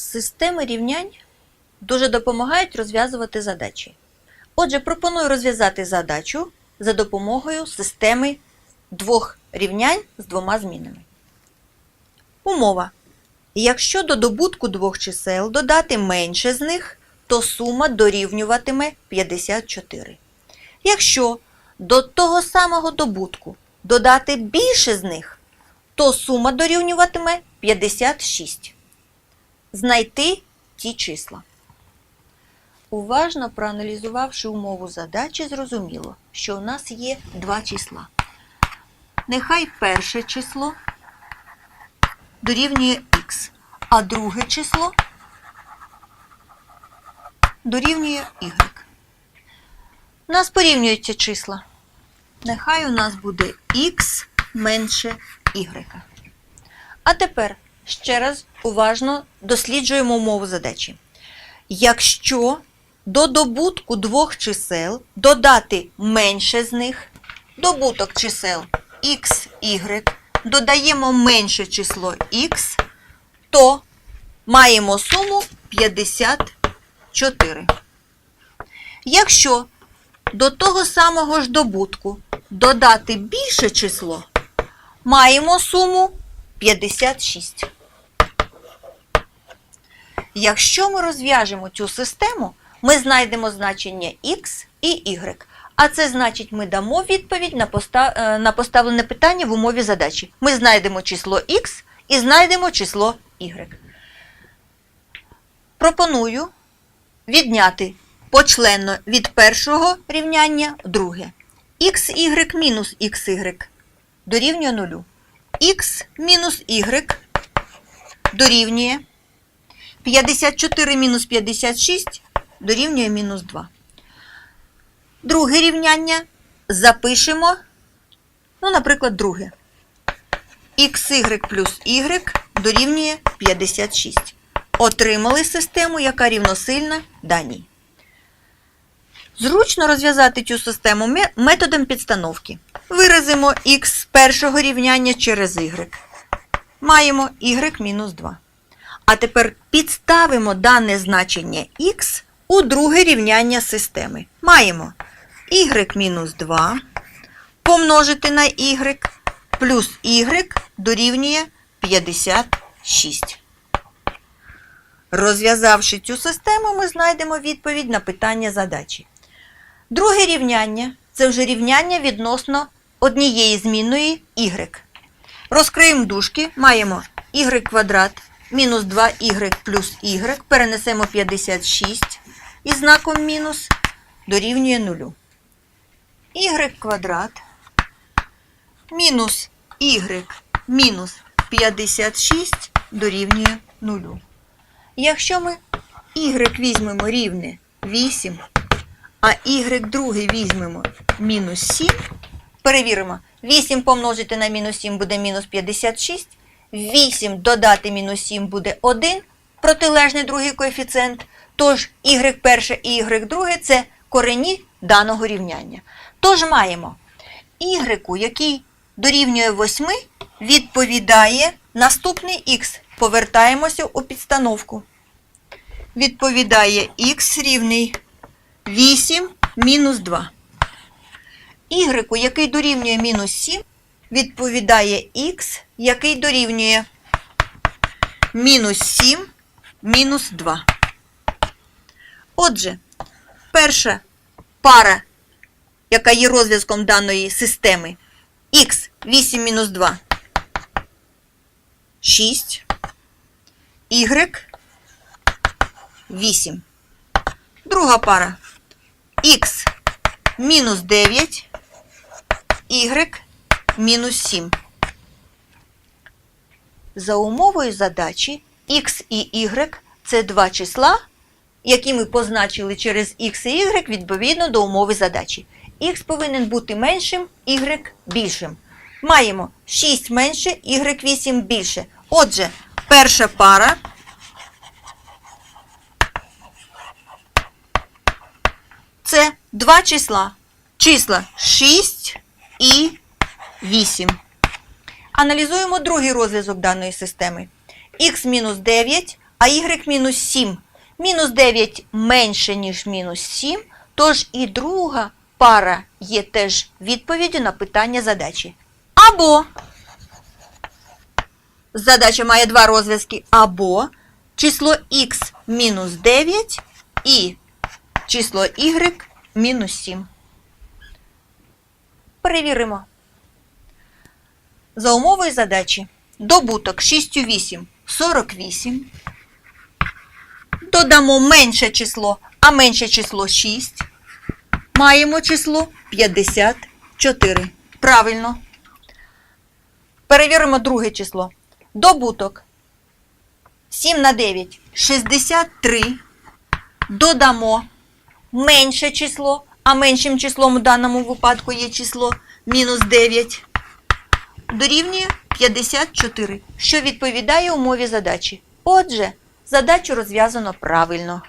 Системи рівнянь дуже допомагають розв'язувати задачі. Отже, пропоную розв'язати задачу за допомогою системи двох рівнянь з двома змінами. Умова. Якщо до добутку двох чисел додати менше з них, то сума дорівнюватиме 54. Якщо до того самого добутку додати більше з них, то сума дорівнюватиме 56. Знайти ті числа. Уважно проаналізувавши умову задачі, зрозуміло, що у нас є два числа. Нехай перше число дорівнює х, а друге число дорівнює y. У нас порівнюються числа. Нехай у нас буде х менше y. А тепер ще раз уважно досліджуємо умову задачі. Якщо до добутку двох чисел додати менше з них, добуток чисел x, y, додаємо менше число x, то маємо суму 54. Якщо до того самого ж добутку додати більше число, маємо суму 56. Якщо ми розв'яжемо цю систему, ми знайдемо значення x і y. А це значить, ми дамо відповідь на, поста... е, на поставлене питання в умові задачі. Ми знайдемо число x і знайдемо число y. Пропоную відняти почленно від першого рівняння друге. xy мінус xy дорівнює нулю. x мінус y дорівнює 54 мінус 56 дорівнює мінус 2. Друге рівняння запишемо, ну, наприклад, друге. xy плюс y дорівнює 56. Отримали систему, яка рівносильна даній. Зручно розв'язати цю систему методом підстановки. Виразимо х першого рівняння через y. Маємо y мінус 2. А тепер підставимо дане значення х у друге рівняння системи. Маємо y мінус 2 помножити на y плюс y дорівнює 56. Розв'язавши цю систему, ми знайдемо відповідь на питання задачі. Друге рівняння це вже рівняння відносно однієї змінної y. Розкриємо дужки, маємо y квадрат мінус 2y плюс y, перенесемо 56 із знаком мінус дорівнює 0. y квадрат мінус y мінус 56 дорівнює 0. Якщо ми y візьмемо рівне 8, а y друге візьмемо мінус 7, перевіримо, 8 помножити на мінус 7 буде мінус 56, 8 додати мінус 7 буде 1, протилежний другий коефіцієнт, тож y перше і y друге – це корені даного рівняння. Тож маємо y, який дорівнює 8, відповідає наступний х. Повертаємося у підстановку. Відповідає х рівний 8 мінус 2. Y, який дорівнює мінус 7, відповідає х, який дорівнює мінус 7 мінус 2. Отже, перша пара, яка є розв'язком даної системи, х 8 мінус 2 6, y 8. Друга пара х мінус 9, y мінус 7. За умовою задачі x і y це два числа, які ми позначили через x і y відповідно до умови задачі. Х повинен бути меншим, y більшим. Маємо 6 менше, y 8 більше. Отже, перша пара це два числа. Числа 6 і 8. Аналізуємо другий розв'язок даної системи. х мінус 9 а y мінус 7. Мінус 9 менше, ніж мінус 7, тож і друга пара є теж відповіддю на питання задачі. Або задача має два розв'язки. Або число х мінус 9 і число y мінус 7. Перевіримо. За умовою задачі добуток 6 у 8 – 48. Додамо менше число, а менше число 6. Маємо число 54. Правильно. Перевіримо друге число. Добуток 7 на 9 – 63. Додамо менше число, а меншим числом у даному випадку є число мінус 9. Дорівнює 54, що відповідає умові задачі. Отже, задачу розв'язано правильно.